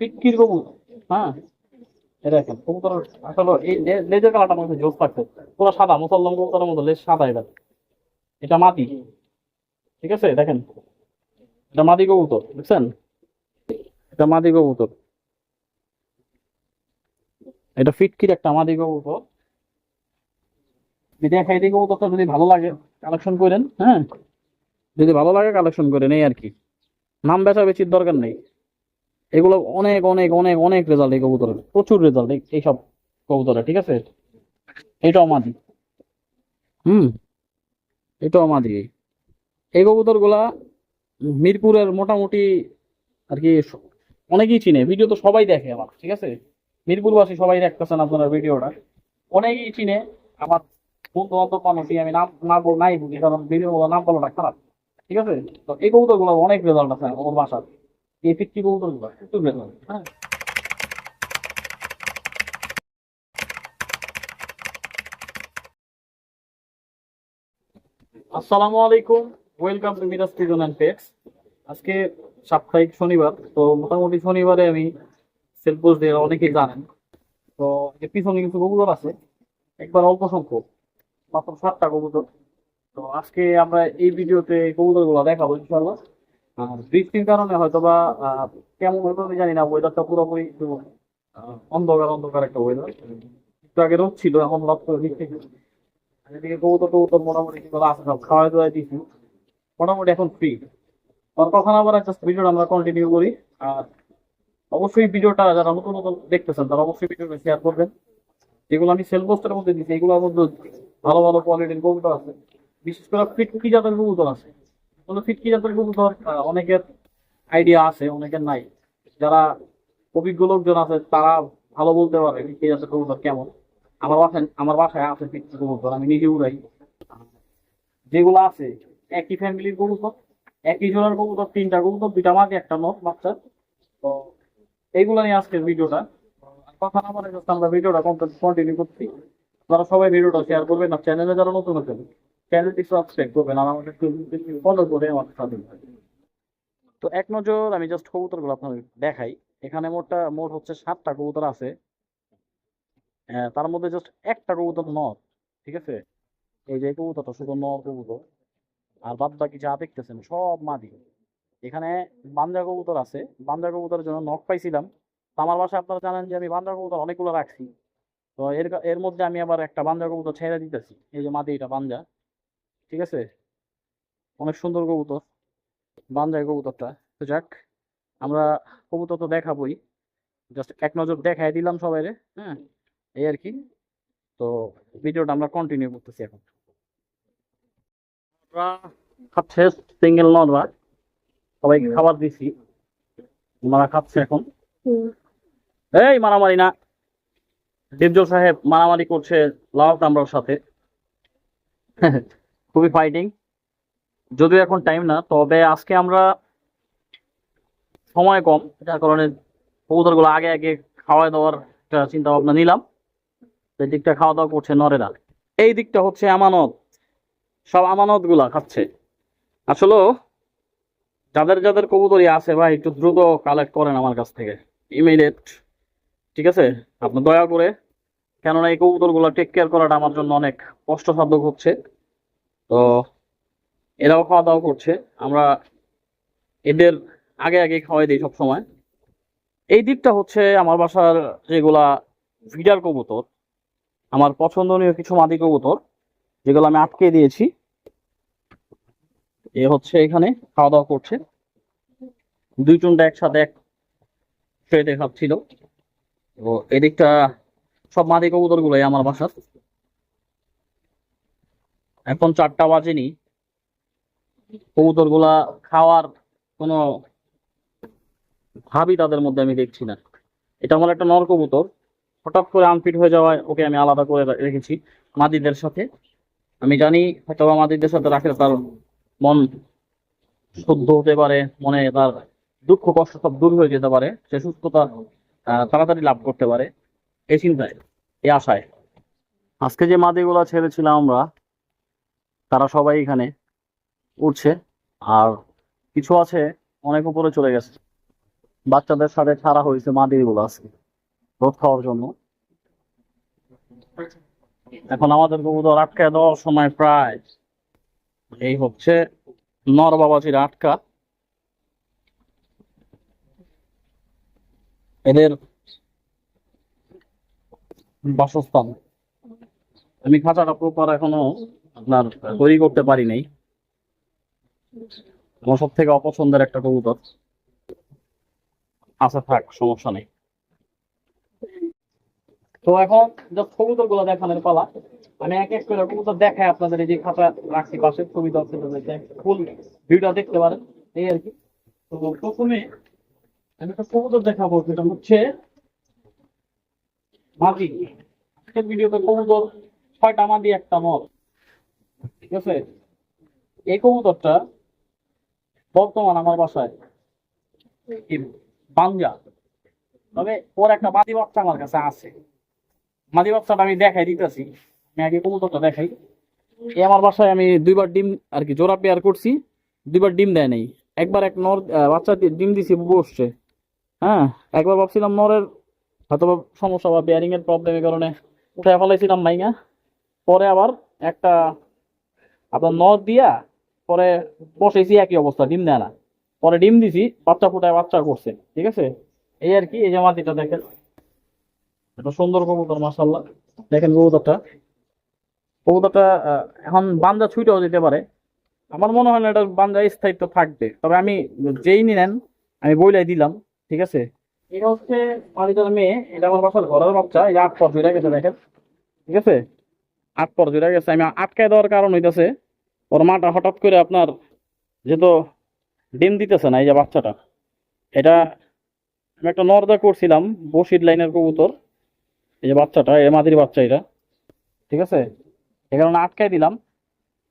পিটকির হ্যাঁ? এটা দেখেন, কবুতর আসলে এই লেজের কালারটা থাকছে পুরো সাদা মুসলমান কবুতরের মতো, লেজ সাদা এটা এটা মাটি ঠিক আছে? দেখেন। এটা মাদি কবুতর এটা মাদি কবুতর। এটা ফিটকির একটা মাদি কবুতর। যদি দেখাই দিই কবুতরটা যদি ভালো লাগে কালেকশন করেন হ্যাঁ? যদি ভালো লাগে কালেকশন করেন, এই আর কি। নাম বেচা বেচির দরকার নেই। এগুলো অনেক অনেক অনেক অনেক রেজাল্ট এই কবুতরের। প্রচুর রেজাল্ট এইসব কবুতরের, ঠিক আছে? এটাও মাদি। হুম, এটাও মাদি। এই কবুতরগুলা মিরপুরের মোটামুটি আর কি অনেকেই চিনে। ভিডিও তো সবাই দেখে আমার, ঠিক আছে? মিরপুরবাসী সবাই দেখতেছেন আপনার ভিডিওটা। অনেকেই চিনে। আমার বন্ধু বান্ধব মানুষই আমি নাম না বল নাই বলি কারণ ভিডিও নাম বলাটা খারাপ, ঠিক আছে? তো এই কবুতরগুলো অনেক রেজাল্ট আছে আমার বাসার। ফিফটি কবুতরগুলো প্রচুর হ্যাঁ আসসালামু আলাইকুম welcome to Miraj pigeon and pets আজকে সাপ্তাহিক শনিবার তো মোটামুটি শনিবারে আমি সেল পোস্ট দিয়ে অনেকেই জানেন। তো এর পিছনে কিছু কবুতর আছে। একবার অল্প সংখ্যক মাত্র সাতটা কবুতর। তো আজকে আমরা এই ভিডিওতে এই কবুতরগুলো দেখাবো ইনশাল্লাহ বৃষ্টির কারণে হয়তো বা কেমন হয়তো আমি জানি না ওয়েদারটা পুরোপুরি অন্ধকার অন্ধকার একটা ওয়েদার একটু আগে রোদ ছিল, এখন রাত করে আর এদিকে কবুতর টবুতর মোটামুটি আছে, সব খাওয়াই দাওয়াই দিয়েছি। মোটামুটি এখন ফ্রি আর কখন আবার একটা ভিডিওটা আমরা কন্টিনিউ করি। আর অবশ্যই ভিডিওটা যারা নতুন নতুন দেখতেছেন, তারা অবশ্যই ভিডিওটা শেয়ার করবেন। যেগুলো আমি সেল পোস্টের মধ্যে দিচ্ছি এগুলোর মধ্যে ভালো ভালো কোয়ালিটির কবুতর আছে। বিশেষ করে ফিটকি জাতের কবুতর আছে? কোনো ফিটকি জাতের কবুতর আহ, অনেকের আইডিয়া আছে অনেকের নাই। যারা অভিজ্ঞ লোকজন আছে তারা ভালো বলতে পারে ফিটকি জাতের কবুতর কেমন। আমার বাসায় আমার বাসায় আছে ফিটকি কবুতর আমি নিজে উড়াই। যেগুলো আছে একই ফ্যামিলির কবুতর একই জোড়ার কবুতর তিনটা কবুতর দুইটা মাঝে একটা নট বাচ্চা। তো এইগুলো নিয়ে আজকের ভিডিওটা। কথা না বলে আমরা ভিডিওটা কন্টিনিউ করছি। আপনারা সবাই ভিডিওটা শেয়ার করবেন আর চ্যানেলে যারা নতুন আছেন চ্যানেলটি সাবস্ক্রাইব করবেন, আর আমাদের ফলো করে আমাদের সাথে তো এক নজর, আমি জাস্ট কবুতরগুলো আপনাদের দেখাই। এখানে মোটটা, মোট হচ্ছে সাতটা কবুতর আছে। তার মধ্যে জাস্ট একটা কবুতর নর, ঠিক আছে? এই যে কবুতরটা, শুধু নর কবুতর। আর বাদ বাকি যা দেখতেছেন, সব মাদি। এখানে বান্দা কবুতর আছে। বান্দা কবুতরের জন্য নখ পাইছিলাম। আমার বাসায় আপনারা জানেন যে আমি বান্দা কবুতর অনেকগুলো রাখছি। তো এর এর মধ্যে আমি আবার একটা বান্দা কবুতর ছেড়ে দিতেছি। এই যে মাদি, এটা বান্দা। ঠিক আছে? অনেক সুন্দর কবুতর বান্দায় কবুতরটা। তো যাক আমরা কবুতর তো দেখাবোই। জাস্ট এক নজর দেখাই দিলাম সবাই হ্যাঁ? এই আর কি। তো ভিডিওটা আমরা কন্টিনিউ করতেছি এখন। খাচ্ছে সিঙ্গেল নররা সবাইকে খাবার দিছি। ওনারা খাচ্ছে এখন। এই মারামারি না। ডিপজল সাহেব মারামারি করছে লাল তামরার সাথে। খুবই ফাইটিং যদিও এখন টাইম না, তবে আজকে আমরা সময় কম, যার কারণে কবুতরগুলো আগে আগে খাওয়া দাওয়ার একটা চিন্তা ভাবনা নিলাম এই দিকটা খাওয়া দাওয়া করছে নরেরা। এই দিকটা হচ্ছে আমানত। সব আমানতগুলা খাচ্ছে। আসলে যাদের যাদের কবুতরই আছে ভাই, একটু দ্রুত কালেক্ট করেন আমার কাছ থেকে। ইমিডিয়েট ঠিক আছে? আপনি দয়া করে, কেননা এই কবুতরগুলো টেক কেয়ার করাটা আমার জন্য অনেক কষ্টসাধ্য হচ্ছে। তো এরাও খাওয়া দাওয়া করছে। আমরা এদের আগে আগে খাওয়াই দিই সব সময় এই দিকটা হচ্ছে আমার বাসার যেগুলা ফিডার কবুতর, আমার পছন্দনীয় কিছু মাদি কবুতর, যেগুলো আমি আটকে দিয়েছি। এ হচ্ছে এখানে খাওয়া দাওয়া করছে। দুই একসাথে এক ট্রেতে খাচ্ছিল। তো এদিকটা সব মাদি কবুতর গুলোই আমার বাসার। এখন চারটা বাজেনি। কবুতরগুলা খাওয়ার কোনো ভাবই তাদের মধ্যে আমি দেখছি না। এটা আমার একটা নর কবুতর। হঠাৎ করে আনফিট হয়ে যাওয়ায় ওকে আমি আলাদা করে রেখেছি মাদিদের সাথে। আমি জানি হয়তো মাদিদের সাথে রাখলে তার মন শুদ্ধ হতে পারে, মনে তার দুঃখ, কষ্ট সব দূর হয়ে যেতে পারে। সে সুস্থতা তাড়াতাড়ি লাভ করতে পারে। এই চিন্তায়, এই আশায়। আজকে যে মাদিগুলা ছেড়েছিলাম আমরা তারা সবাই এখানে উঠছে। আর কিছু আছে, অনেক উপরে চলে গেছে। বাচ্চাদের সাথে ছাড়া হয়েছে মাদিরগুলো আজকে, রোদ খাওয়ার জন্য। এখন আমাদের কবুতর আটকায় দেওয়ার সময় প্রায় এই হচ্ছে নর বাবাজির আটকা। এদের বাসস্থান। আমি খাঁচাটা প্রপার এখনও আপনার তৈরি করতে পারি নাই। আমার সব থেকে অপছন্দের একটা কবুতর। আচ্ছা থাক, সমস্যা নেই। তো এখন জাস্ট কবুতরগুলো দেখানোর পালা আমি এক এক করে কবুতর দেখাই আপনাদের, এই যে খাতা রাখছি পাশে, ছবি দর্শক ফুল ভিডিও দেখতে পারেন, এই আর কি। তো প্রথমে আমি একটা কবুতর দেখাবো, যেটা হচ্ছে মাদি। আজকের ভিডিওতে কবুতর ছয়টা মাদি, একটা নর ঠিক আছে? এই কবুতরটা বর্তমান আমার বাসায় বাঞ্জা তবে ওর একটা মাদি বাচ্চা আমার কাছে আছে। মাদি বাচ্চাটা আমি দেখাই দিতেছি। আমি আগে কবুতরটা দেখাই। এই আমার বাসায় আমি দুইবার ডিম আর কি জোড়া পেয়ার করছি। দুইবার ডিম দেয় নাই। একবার এক নর বাচ্চা ডিম দিছি বসছে হ্যাঁ একবার ভাবছিলাম নরের হয়তো সমস্যা বা বেয়ারিং এর প্রবলেমের কারণে উঠে ফেলাইছিলাম মাইঙা পরে আবার একটা আপনার নর দিয়া পরে বসেছি একই অবস্থা, ডিম দেয় না। পরে ডিম দিছি, বাচ্চা ফুটায় বাচ্চা করছে, ঠিক আছে? এই আর কি, এই যে মাটিটা দেখেন। এটা সুন্দর কবুতর মাসাল্লাহ দেখেন কবুতরটা। কবুতরটা এখন বান্দা ছুটেও যেতে পারে। আমার মনে হয় না এটা বান্দা স্থায়িত্ব থাকবে। তবে আমি যেই নিলেন, আমি বইলাই দিলাম, ঠিক আছে? এটা হচ্ছে মালিকের মেয়ে, এটা আমার বাসার ঘরের বাচ্চা, এই আট গেছে দেখেন, ঠিক আছে? আট পর জুড়ে গেছে, আমি আটকায় দেওয়ার কারণ হইতেছে, ওর মাটা হঠাৎ করে আপনার যেহেতু ডিম দিতেছে না, এই যে বাচ্চাটা, এটা আমি একটা নর্দা করছিলাম, বসির লাইনের কবুতর, এই যে বাচ্চাটা এ মাদির বাচ্চা এটা, ঠিক আছে? এই কারণে আটকাই দিলাম,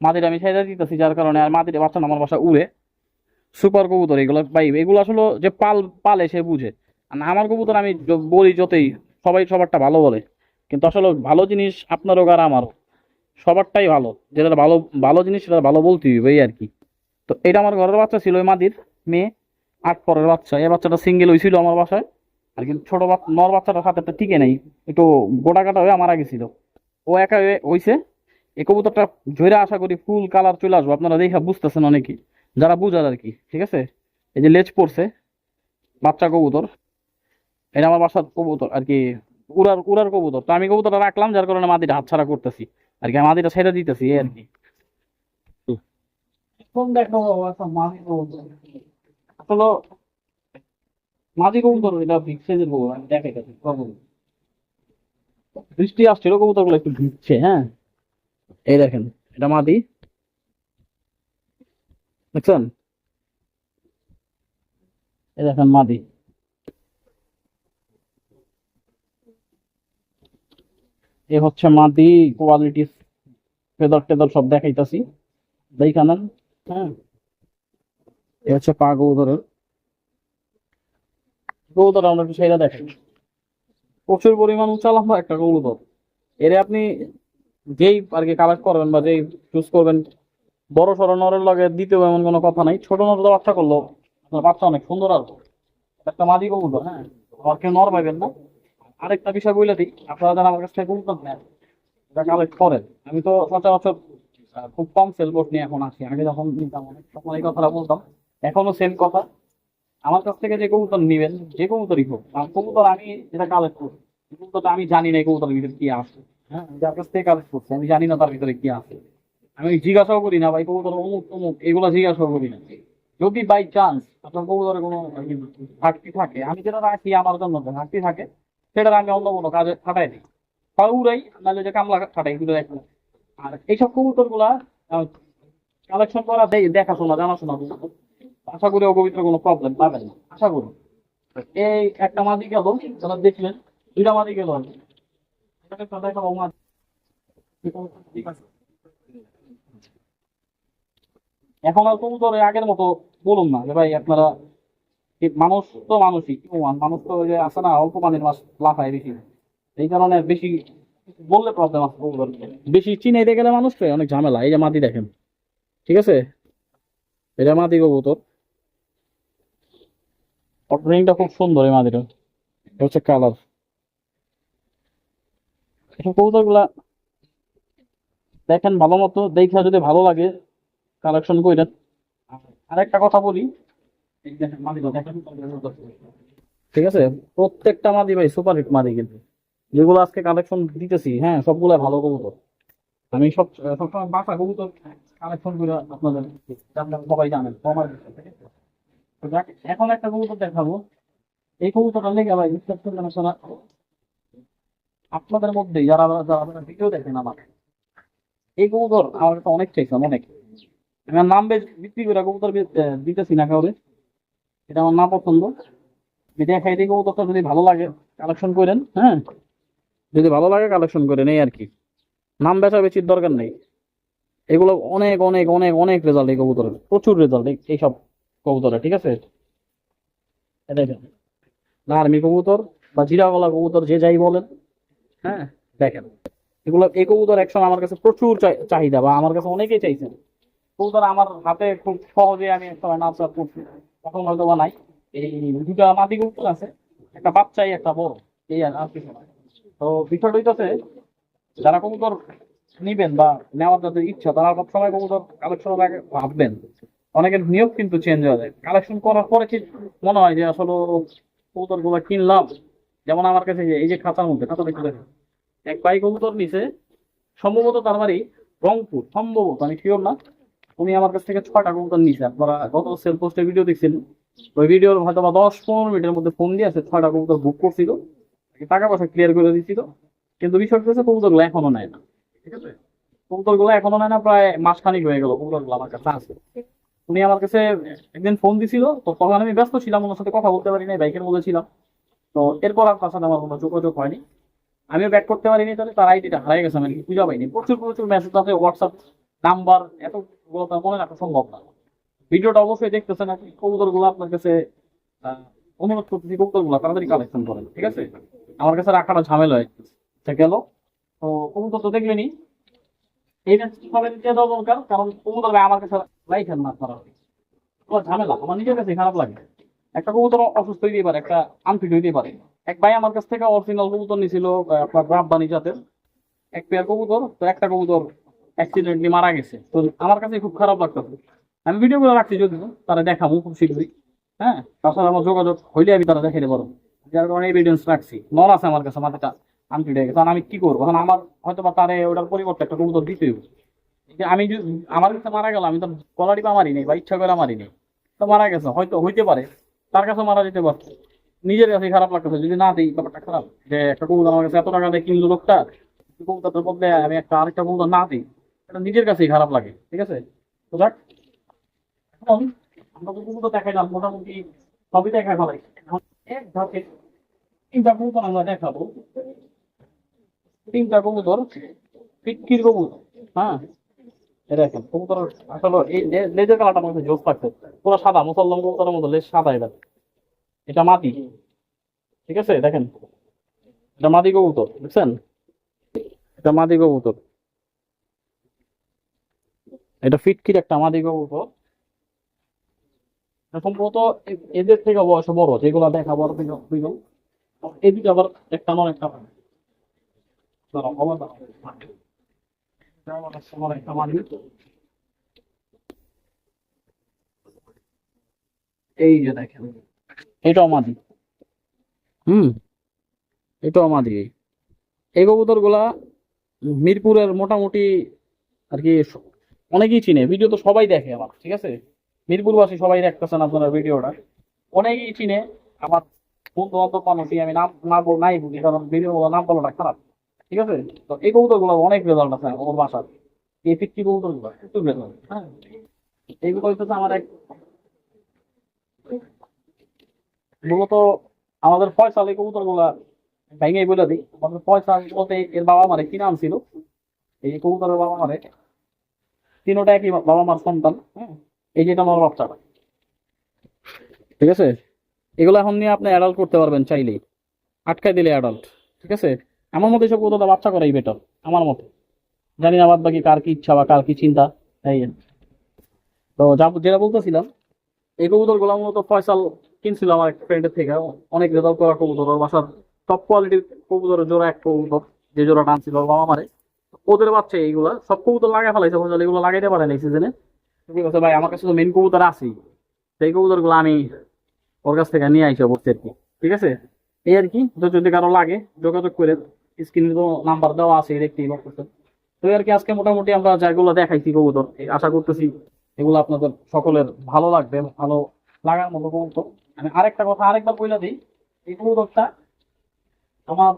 মাদির আমি ছেড়ে দিতেছি, যার কারণে আর মাদির বাচ্চা আমার বাসা উড়ে সুপার কবুতর, এগুলো পাইবে এগুলো আসলে যে পাল, পালে সে বুঝে, আর আমার কবুতর আমি বলি যতই, সবাই সবারটা ভালো বলে। কিন্তু আসলে ভালো জিনিস আপনারও আর আমারও। সবারটাই ভালো। যেটা ভালো ভালো জিনিস সেটা ভালো বলতেই হবে আর কি। তো এটা আমার ঘরের বাচ্চা ছিল ওই মাদির মেয়ে, আট পরের বাচ্চা। এই বাচ্চাটা সিঙ্গেল হয়েছিল আমার বাসায়। আর কিন্তু ছোট নর বাচ্চাটার সাথে একটা টিকে নেই। একটু গোটা কাটা হয়ে মারা গেছিল ও একা হয়ে- হইছে। এই কবুতরটা ঝরে আশা করি ফুল কালার চলে আসব। আপনারা দেখা বুঝতেছেন অনেকেই। যারা বুঝার আর কি, ঠিক আছে? এই যে লেজ পড়ছে, বাচ্চা কবুতর। এটা আমার বাসার কবুতর আর কি। উড়ার উড়ার কবুতর। তো আমি কবুতরটা রাখলাম যার কারণে মাদিটা হাতছাড়া করতেছি। আর কি মাদিটা ছেড়ে দিতেছি আর কি। এখন দেখো একটা মাদি কবুতর। আসলে মাদি কবুতর এটা বিগ সাইজের কবুতর আমি দেখাই বৃষ্টি আসছিল কবুতরগুলো একটু ভিজছে হ্যাঁ? এই দেখেন এটা মাদি দেখছেন? এই দেখেন মাদি এ হচ্ছে মাদি কোয়ালিটি ফেদার টেদার সব দেখাইতাছি। দেখানান হ্যাঁ। এ হচ্ছে পা কবুতরের কবুতর আমরা একটু সেইটা দেখেন। প্রচুর পরিমাণ উঁচা লম্বা একটা কবুতর এর আপনি যেই আর কি কালেক্ট করবেন বা যেই চুজ করবেন বড় সড়ো নরের লগে দিতেও এমন কোনো কথা নাই। ছোট নর তো বাচ্চা করল আপনার বাচ্চা অনেক সুন্দর আর। একটা মাদি কবুতর হ্যাঁ। আর কেউ নর পাইবেন না। আরেকটা বিষয় বলে দিই, আপনারা যারা আমার কাছ থেকে কবুতর নেন এটা কালেক্ট করেন। আমি তো সচরাচর খুব কম সেল বোর্ড নিয়ে এখন আছি আগে যখন নিতাম, অনেক তখন এই কথাটা বলতাম, এখনও সেম কথা। আমার কাছ থেকে যে কবুতর নিবেন, যে কবুতরই হোক কবুতর আমি যেটা কালেক্ট করি, কবুতরটা আমি জানি না এই কবুতরের ভিতরে কি আছে। হ্যাঁ যার কাছ থেকে কালেক্ট করছি, আমি জানি না তার ভিতরে কি আছে। আমি জিজ্ঞাসাও করি না, ভাই, কবুতর অমুক অমুক এগুলো জিজ্ঞাসাও করি না। যদি বাই চান্স আপনার কবুতরে কোনো ঘাটতি থাকে, আমি যেটা রাখি আমার জন্য, ঘাটতি থাকে সেটা আমি অন্য কোনো কাজে খাটাই দিই বা উড়াই নাহলে যে কামলা এগুলো দেখো আর এইসব কবুতরগুলা কালেকশন করা দেই- দেখাশোনা, জানাশোনা আশা করি অগবিত্র কোনো প্রবলেম পাবেন না। আশা করি। এই একটা মাদি গেল, যারা দেখলেন, দুইটা মাদি গেল কি। দেখাবো। এখন আর কবুতর আগের মতো বলুন না যে, ভাই, আপনারা মানুষ তো মানুষই মানুষ তো যে আছে না অল্প পানির মাছ লাফায় বেশি। এই কারণে বেশি বললে প্রবলেম কবুতর বেশি চিনাইতে গেলে মানুষকে অনেক ঝামেলা। এই যে মাটি দেখেন, ঠিক আছে? এটা মাটি কবুতর। অর্ডারিংটা খুব সুন্দর এই মাদিটা এটা হচ্ছে কালার। এসব কবুতরগুলা দেখেন ভালো মতো, দেখা যদি ভালো লাগে কালেকশন কইরেন। আর একটা কথা বলি ঠিক আছে? প্রত্যেকটা মাদি ভাই সুপার হিট মাদি কিন্তু। যেগুলো আজকে কালেকশন দিতেছি হ্যাঁ সবগুলো ভালো কবুতর। আমি সব, সবসময় বাসা কবুতর কালেকশন করে আপনাদের সবাই জানেন এখন একটা কবুতর দেখাবো। এই কবুতরটা লেগে ভাই, বিশ্বাস করবেন আপনারা, আপনাদের মধ্যে যারা যারা ভিডিও দেখেন আমার, এই কবুতর আমার অনেক চাইছিলাম অনেক। আমার নাম বেশ বিক্রি করে কবুতর দিতেছি না কাউরে। এটা আমার না পছন্দ আমি দেখাই দিই কবুতরটা যদি ভালো লাগে কালেকশন করেন হ্যাঁ? যদি ভালো লাগে কালেকশন করেন, এই আর কি। নাম বেচা বেচির দরকার নেই। এগুলো অনেক অনেক অনেক অনেক রেজাল্ট এই কবুতরের। প্রচুর রেজাল্ট এইসব কবুতরের, ঠিক আছে? দেখেন আর্মি কবুতর বা জিরাগলা কবুতর, যে যাই বলেন হ্যাঁ? দেখেন, এগুলো, এই কবুতর একসময় আমার কাছে প্রচুর চাহিদা বা আমার কাছে অনেকেই চাইছেন। কবুতর আমার হাতে খুব সহজে আমি একসময় নাচ করছি। তখন হয়তো বা নাই। এই দুটা মাদি কবুতর আছে, একটা বাচ্চাই, একটা বড়। এই আর না তো বিষয়টা হইতেছে, যারা কবুতর নিবেন বা নেওয়ার যাদের ইচ্ছা, তারা সবসময় কবুতর কালেকশনের আগে ভাববেন। অনেকের নিয়োগ কিন্তু চেঞ্জ হয়ে যায়। কালেকশন করার পরে কি মনে হয় যে, আসলে কবুতরগুলো কিনলাম? যেমন আমার কাছে এই যে খাঁচার মধ্যে খাঁচা দেখতে দেখেন। এক ভাই কবুতর নিছে, সম্ভবত তার বাড়ি রংপুর, সম্ভবত, আমি শিওর না। উনি আমার কাছ থেকে ছয়টা কবুতর নিছে। আপনারা গত সেল পোস্টে ভিডিও দেখছেন ওই ভিডিওর হয়তো বা দশ পনেরো মিনিটের মধ্যে ফোন দিয়ে আছে ছয়টা কবুতর বুক করছিল। টাকা পয়সা ক্লিয়ার করে দিছিল। কিন্তু বিষয় হচ্ছে কবুতরগুলো এখনও নেয় না। ঠিক আছে? কবুতরগুলো এখনও নেয় না, প্রায় মাসখানিক হয়ে গেল কবুতরগুলো আমার কাছে আছে। উনি আমার কাছে একদিন ফোন দিছিল, তো তখন আমি ব্যস্ত ছিলাম, ওনার সাথে কথা বলতে পারি নাই, বাইকের মধ্যে ছিলাম। তো এরপর আর তার সাথে আমার কোনো যোগাযোগ হয়নি। আমিও ব্যাক করতে পারিনি, তাহলে তার আইডিটা হারিয়ে গেছে, আমি খুঁজে পাইনি। প্রচুর প্রচুর মেসেজ আছে হোয়াটসঅ্যাপ নাম্বার এতগুলো তো মনে রাখা সম্ভব না। ভিডিওটা অবশ্যই দেখতেছেন আপনি কবুতরগুলো আপনার কাছে অনুরোধ করতেছি কবুতরগুলো তাড়াতাড়ি কালেকশন করেন, ঠিক আছে? আমার কাছে রাখাটা ঝামেলা হয়ে গেল। তো কবুতর তো রাইখেন না ঝামেলা, আমার নিজের কাছে খারাপ লাগে। একটা অসুস্থ হইতে পারে, একটা হইতে পারে। এক ভাই আমার কাছ থেকে অরিজিনাল আপনার এক কবুতর, তো একটা কবুতর অ্যাক্সিডেন্টলি মারা গেছে। তো আমার কাছে খুব খারাপ লাগতেছে। আমি ভিডিও করে রাখছি যদিও, তারা দেখাবো খুব শীঘ্রই। হ্যাঁ? তাছাড়া আমার যোগাযোগ হইলে আমি তারা দেখাইতে পারব। যার কারণে এভিডেন্স রাখছি। নল আছে আমার কাছে, মাথাটা হয়ে গেছে। তখন আমি কি করব? এখন আমার হয়তো বা তারে ওটার পরিবর্তে একটা কবুতর দিতে আমি আমার কাছে মারা গেল, আমি তো কলারি পা মারি নেই, বা ইচ্ছা করে মারি নেই। তো মারা গেছে, হয়তো হইতে পারে। তার কাছে মারা যেতে পারে নিজের কাছে খারাপ লাগতেছে। যদি না দিই, ব্যাপারটা খারাপ। যে একটা কবুতর আমার কাছে এত টাকা দিয়ে কিনলো লোকটা, কবুতরটার বদলে আমি একটা আরেকটা কবুতর না দিই। এটা নিজের কাছেই খারাপ লাগে, ঠিক আছে? তো যাক, এখন আমরা তো কবুতর দেখাইলাম মোটামুটি সবই দেখাই এখন এক ধাপে তিনটা কবুতর আমরা দেখাবো। তিনটা কবুতর পিটকির কবুতর হ্যাঁ? দেখেন কবুতর আসলে এই লেজের কালারটা আমাকে জোস লাগছে পুরো সাদা, মুসলমান কবুতরের মতো লেজ সাদা এটা। এটা মাটি, ঠিক আছে? দেখেন, এটা মাদি কবুতর, বুঝছেন? এটা মাদি কবুতর। এটা ফিটকির একটা মাদি কবুতর সম্ভবত এদের থেকে বয়স বড়, যেগুলো দেখা বড় থেকে দুইজন এই দুটো আবার একটা নয়, একটা। এটা। এই যে দেখেন, এটাও মাদি হুম, এটাও মাদি এই কবুতরগুলা মিরপুরের মোটামুটি আর কি অনেকেই চিনে ভিডিও তো সবাই দেখে আমার, ঠিক আছে? মিরপুরবাসী সবাই দেখতেছেন আপনারা ভিডিওটা অনেকেই চিনে, আমার বন্ধু বান্ধব মানুষই আমি নাম না বল নাই বলি, কারণ ভিডিও নাম বলাটা খারাপ, ঠিক আছে? তো এই কবুতরগুলো অনেক রেজাল্ট আছে ওর বাসার। এই ফিফটি কবুতরগুলো প্রচুর রেজাল্ট হ্যাঁ? এইগুলো হইতেছে আমার এক মূলত আমাদের ফয়সাল এই কবুতরগুলা ভেঙে বলে দিই। আমাদের ফয়সাল বলতে এর বাবা মারে কি নাম ছিল? এই কবুতরের বাবা মারে তিনোটা একই বাবা মার সন্তান এই যেটা আমার বাচ্চাটা। ঠিক আছে? এগুলো এখন নিয়ে আপনি অ্যাডাল্ট করতে পারবেন চাইলেই। আটকাই দিলে অ্যাডাল্ট ঠিক আছে? আমার মতে সব কবুতরটা বাচ্চা করাই বেটার আমার মতে। জানি না বাদ বাকি কার কি ইচ্ছা বা কার কি চিন্তা। এই তো যা যেটা বলতেছিলাম, এই কবুতরগুলা মূলত ফয়সাল কিনছিল আমার এক ফ্রেন্ডের থেকে। অনেক রেজাল্ট করা কবুতর বাসার টপ কোয়ালিটির কবুতরের জোড়া এক কবুতর, যে জোড়া টানছিল বাবা মারে ওদের বাচ্চা এইগুলা, সব কবুতর লাগাই ফেলাইছে ফসল এগুলো লাগাইতে পারে না এই সিজনে ঠিক আছে ভাই, আমার কাছে তো মেন কবুতর আছেই। সেই কবুতরগুলো আমি ওর কাছ থেকে নিয়ে আইসা বলছি আর কি। ঠিক আছে? এই আর কি যদি কারও লাগে, যোগাযোগ করে স্ক্রিনে তো নাম্বার দেওয়া আছে দেখতেই পাচ্ছেন তো আর কি, আজকে মোটামুটি আমরা যেগুলো দেখাইছি কবুতর আশা করতেছি এগুলো আপনাদের সকলের ভালো লাগবে, ভালো লাগার মতো কবুতর। আমি আরেকটা কথা আরেকবার বলে দিই, এই কবুতরটা আমার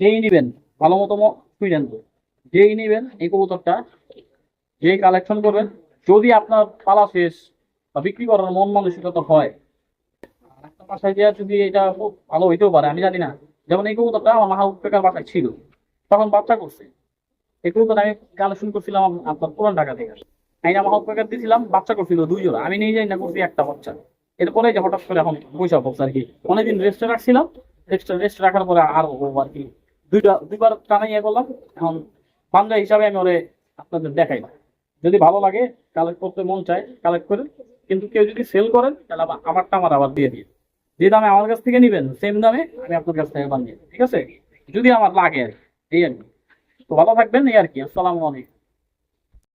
যেই নিবেন ভালো মতো শুনেন যেই নেবেন এই কবুতরটা, যেই কালেকশন করবেন, যদি আপনার পালা শেষ বা বিক্রি করার মন মানসিকতা হয় একটা বাসায় দেওয়া যদি এটা খুব ভালো হইতেও পারে, আমি জানি না। যেমন এই কবুতরটা আমার মাহবুব বাসায় ছিল, তখন বাচ্চা করছে। এই কবুতর আমি কালেকশন করছিলাম আপনার পুরান ঢাকা থেকে। আমি মাহবুব পেকার দিয়েছিলাম বাচ্চা করছিল দুই জোড়া আমি নিয়ে যাই না করছি একটা বাচ্চা। এরপরে যে হঠাৎ করে এখন পয়সা আর কি, অনেকদিন রেস্টে রাখছিলাম। রেস্ট রেস্ট রাখার পরে আর আর কি দুইটা, দুইবার টানা ইয়ে করলাম, এখন পাঞ্জা হিসাবে আমি ওরে আপনাদের দেখাই। যদি ভালো লাগে কালেক্ট করতে মন চায় কালেক্ট করে কিন্তু কেউ যদি সেল করেন, তাহলে আবার আমারটা আমার আবার দিয়ে দিয়ে যে দামে আমার কাছ থেকে নিবেন সেম দামে আমি আপনার কাছ থেকে বানিয়ে ঠিক আছে? যদি আমার লাগে আর কি, এই আর কি। তো ভালো থাকবেন, এই আর কি। আসসালামু আলাইকুম।